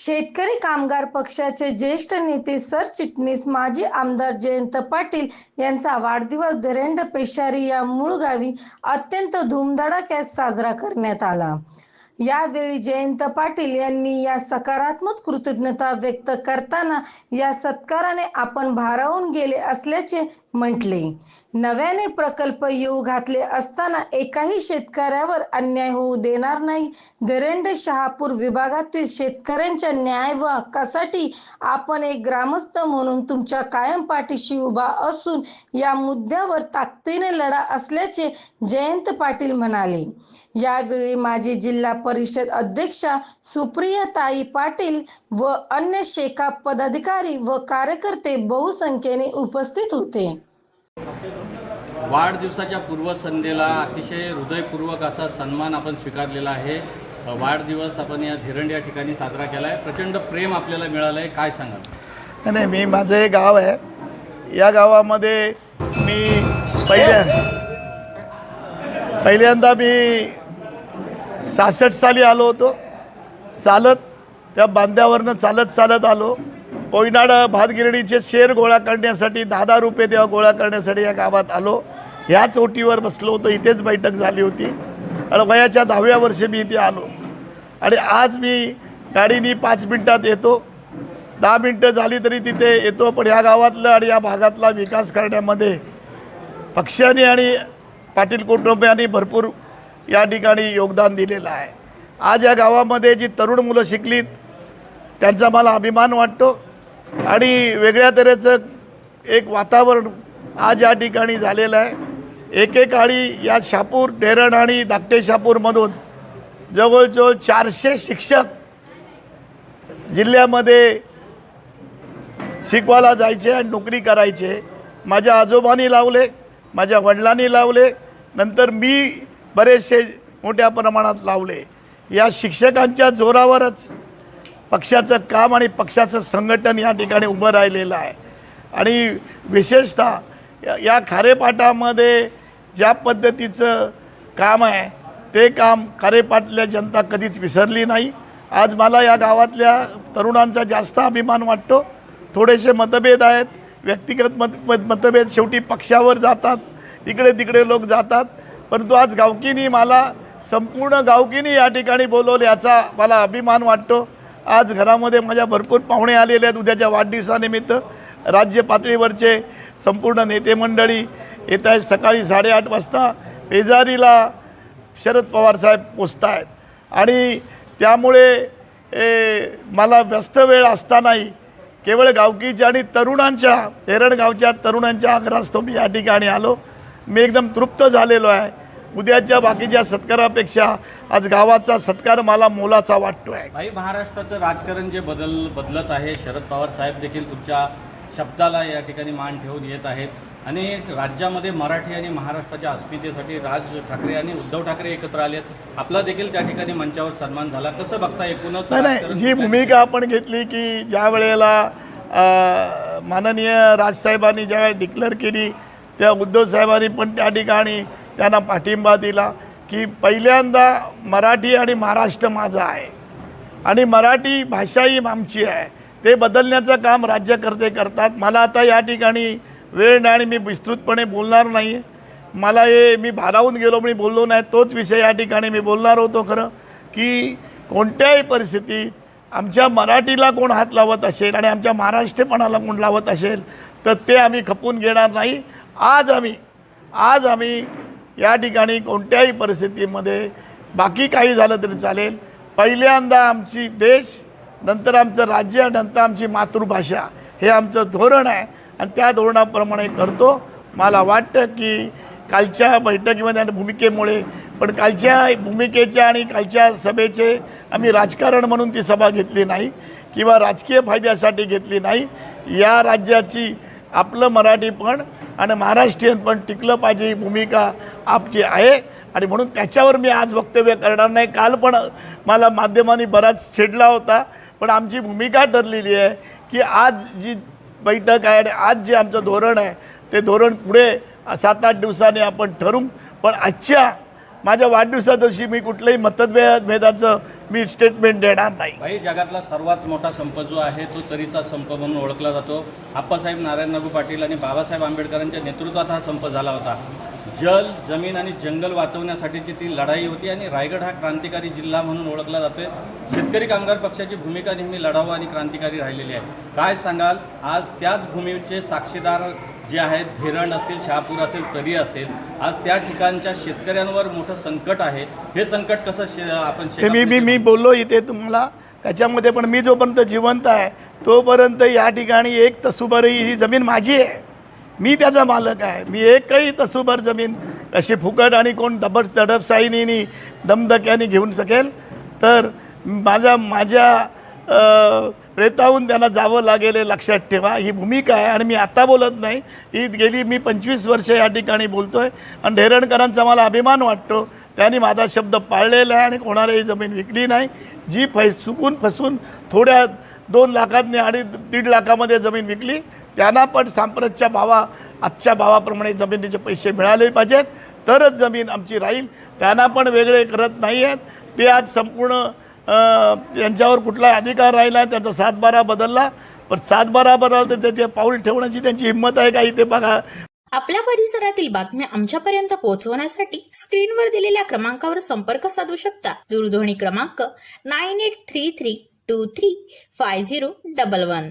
शेतकरी कामगार पक्षाचे ज्येष्ठ नेते सरचिटणीस माजी आमदार जयंत पाटील यांचा वाढदिवस धरेंद्र पेशारी या मूळ गावी अत्यंत धूमधडाक्यात साजरा करण्यात आला. यावेळी जयंत पाटील यांनी या सकारात्मक कृतज्ञता व्यक्त करताना या सत्काराने आपण भारावून गेले असल्याचे म्हटले नव्याने प्रकल्प येऊ घातले असताना एकाही शेतकऱ्यावर अन्याय होऊ देणार नाही. धरंड शहापूर विभागातील शेतकऱ्यांच्या न्याय व हक्कासाठी आपण एक ग्रामस्थ म्हणून तुमच्या कायम पाठीशी उभा असून या मुद्द्यावर ताकदीने लढा असल्याचे जयंत पाटील म्हणाले. यावेळी माजी जिल्हा परिषद अध्यक्षा सुप्रिया ताई पाटील व अन्य शेकाप पदाधिकारी व कार्यकर्ते बहुसंख्येने उपस्थित होते. वाढदिवसाच्या पूर्वसंध्येला अतिशय हृदयपूर्वक असा सन्मान आपण स्वीकारलेला आहे. वाढदिवस आपण या धिरंड या ठिकाणी साजरा केला आहे प्रचंड प्रेम आपल्याला मिळालं आहे काय सांगाल? नाही मी माझं हे गाव आहे. या गावामध्ये मी पहिल्या पहिल्यांदा मी सहासष्ट साली आलो होतो. चालत त्या बांध्यावरनं चालत चालत आलो. पोयनाड भातगिरणीचे शेर गोळा करण्यासाठी दहा दहा रुपये तेव्हा गोळा करण्यासाठी या गावात आलो. ह्याच ओटीवर बसलो होतो इथेच बैठक झाली होती. आणि वयाच्या दहाव्या वर्षी मी इथे आलो. आणि आज मी गाडीनी पाच मिनटात येतो. दहा मिनटं झाली तरी तिथे येतो पण ह्या गावातलं आणि या भागातला विकास करण्यामध्ये पक्षाने आणि पाटील कुटुंबियांनी भरपूर या ठिकाणी योगदान दिलेलं आहे. आज या गावामध्ये जी तरुण मुलं शिकलीत त्यांचा मला अभिमान वाटतो. आणि वेगळ्या तऱ्हेचं एक वातावरण आज या ठिकाणी झालेलं आहे. एकेकाळी या शापूर डेरण आणि धाकटे शापूरमधून जवळजवळ चारशे शिक्षक जिल्ह्यामध्ये शिकवायला जायचे आणि नोकरी करायचे. माझ्या आजोबांनी लावले माझ्या वडिलांनी लावले नंतर मी बरेचसे मोठ्या प्रमाणात लावले. या शिक्षकांच्या जोरावरच पक्षाचं काम आणि पक्षाचं संघटन या ठिकाणी उभं राहिलेलं आहे. आणि विशेषतः या- या खारेपाटामध्ये ज्या पद्धतीचं काम आहे ते काम खारेपाटल्या जनता कधीच विसरली नाही. आज मला या गावातल्या तरुणांचा जास्त अभिमान वाटतो. थोडेसे मतभेद आहेत व्यक्तिगत मत मत मतभेद शेवटी पक्षावर जातात इकडे तिकडे लोक जातात. परंतु आज गावकीनी मला संपूर्ण गावकीनी या ठिकाणी बोलवले याचा मला अभिमान वाटतो. आज घरामध्ये माझ्या भरपूर पाहुणे आलेले आहेत उद्याच्या वाढदिवसानिमित्त. राज्य पातळीवरचे संपूर्ण नेते मंडळी येत आहेत. सकाळी साडेआठ वाजता पेजारीला शरद पवार साहेब पोचत आहेत आणि त्यामुळे मला व्यस्त वेळ असतानाही केवळ गावकीच्या आणि तरुणांच्या एरणगावच्या तरुणांच्या आग्रहास्तव मी या ठिकाणी आलो. मी एकदम तृप्त झालेलो आहे. उद्याच्या बाकीच्या सत्कारापेक्षा आज गावाचा सत्कार मला मोलाचा वाटतो आहे भाई महाराष्ट्राचं राजकारण जे बदल बदलत आहे शरद पवार साहेब देखील तुमच्या शब्दाला या ठिकाणी मान ठेवून येत आहेत. आणि राज्यामध्ये मराठी आणि महाराष्ट्राच्या अस्मितेसाठी राज ठाकरे आणि उद्धव ठाकरे एकत्र आलेत. आपला देखील त्या ठिकाणी मंचावर सन्मान झाला. कसं बघता एकूणच नाही नाही जी भूमिका आपण घेतली की ज्या वेळेला माननीय राजसाहेबांनी ज्यावेळेला डिक्लेअर केली त्या उद्धव साहेबांनी पण त्या ठिकाणी त्यांना पाठिंबा दिला की पहिल्यांदा मराठी आणि महाराष्ट्र माझा आहे. आणि मराठी भाषा ही आमची आहे. ते बदलण्याचं काम राज्यकर्ते करतात. मला आता या ठिकाणी वेळ नाही आणि मी विस्तृतपणे बोलणार नाही. मला हे मी भारावून गेलो मी बोललो नाही. तोच विषय या ठिकाणी मी बोलणार होतो खरं की कोणत्याही परिस्थितीत आमच्या मराठीला कोण हात लावत असेल आणि आमच्या महाराष्ट्रपणाला कोण लावत असेल तर ते आम्ही खपून घेणार नाही. आज आम्ही आज आम्ही या ठिकाणी कोणत्याही परिस्थितीमध्ये बाकी काही झालं तरी चालेल. पहिल्यांदा आमची देश नंतर आमचं राज्य नंतर आमची मातृभाषा हे आमचं धोरण आहे. आणि त्या धोरणाप्रमाणे करतो. मला वाटतं की कालच्या बैठकीमध्ये आणि भूमिकेमुळे पण कालच्या भूमिकेच्या आणि कालच्या सभेचे आम्ही राजकारण म्हणून ती सभा घेतली नाही किंवा राजकीय फायद्यासाठी घेतली नाही. या राज्याची आपलं मराठीपण आणि महाराष्ट्रीयन पण टिकलं पाहिजे ही भूमिका आपची आहे. आणि म्हणून त्याच्यावर मी आज वक्तव्य करणार नाही. काल पण मला माध्यमांनी बराच छेडला होता. पण आमची भूमिका ठरलेली आहे की आज जी बैठक आहे आणि आज जे आमचं धोरण आहे ते धोरण पुढे सात आठ दिवसांनी आपण ठरवू पण आजच्या माझ्या वाढदिवसा दिवशी मी कुठल्याही मतभेद भेदाचं मी स्टेटमेंट देणार नाही. भाई जगातला सर्वात मोठा संप जो आहे तो तरीचा संप म्हणून ओळखला जातो. आप्पासाहेब नारायण नागू पाटील आणि बाबासाहेब आंबेडकरांच्या नेतृत्वात हा संप झाला होता. जल जमीन आणि जंगल वाचवण्यासाठीची ती लढाई होती आणि रायगड हा क्रांतिकारी जिल्हा म्हणून ओळखला जातोय. शेतकरी कामगार पक्षाची भूमिका नेहमी लढाऊ आणि क्रांतिकारी राहिलेली आहे. काय सांगाल? आज त्याच भूमीचे साक्षीदार जे आहेत धेरण असतील शहापूर असेल चरी असेल आज त्या ठिकाणच्या शेतकऱ्यांवर मोठं संकट आहे. हे संकट कसं शे आपण ते मी मी मी बोललो इथे तुम्हाला. त्याच्यामध्ये पण मी जोपर्यंत जिवंत आहे तोपर्यंत या ठिकाणी एक तसुबारी ही जमीन माझी आहे. मी त्याचा मालक आहे. मी एकही तसूभर जमीन अशी फुकट आणि कोण दबड तडपसाईनी दमदक्याने घेऊन शकेल तर माझ्या माझ्या प्रेताहून त्यांना जावं लागेल हे लक्षात ठेवा. ही भूमिका आहे आणि मी आता बोलत नाही. ही गेली मी पंचवीस वर्ष या ठिकाणी बोलतो आहे आणि ढेरणकरांचा मला अभिमान वाटतो. त्यांनी माझा शब्द पाळलेला आहे आणि कोणालाही जमीन विकली नाही. जी फै चुकून फसून थोड्या दोन लाखातनी आणि दीड लाखामध्ये जमीन विकली. त्यांना पण सांप्रतच्या भावा आजच्या भावाप्रमाणे जमिनीचे पैसे मिळाले पाहिजेत. तरच जमीन आमची राहील. त्यांना पण वेगळे करत नाही आहेत ते आज संपूर्ण यांच्यावर त्यांच्यावर कुठला अधिकार राहिला त्यांचा सातबारा बदलला. पण सातबारा बदलते ते, ते पाऊल ठेवण्याची त्यांची हिंमत आहे का? इथे बघा. आपल्या परिसरातील बातम्या आमच्यापर्यंत पोहोचवण्यासाठी स्क्रीनवर दिलेल्या क्रमांकावर संपर्क साधू शकता. दूरध्वनी क्रमांक nine eight three three two three five zero double one.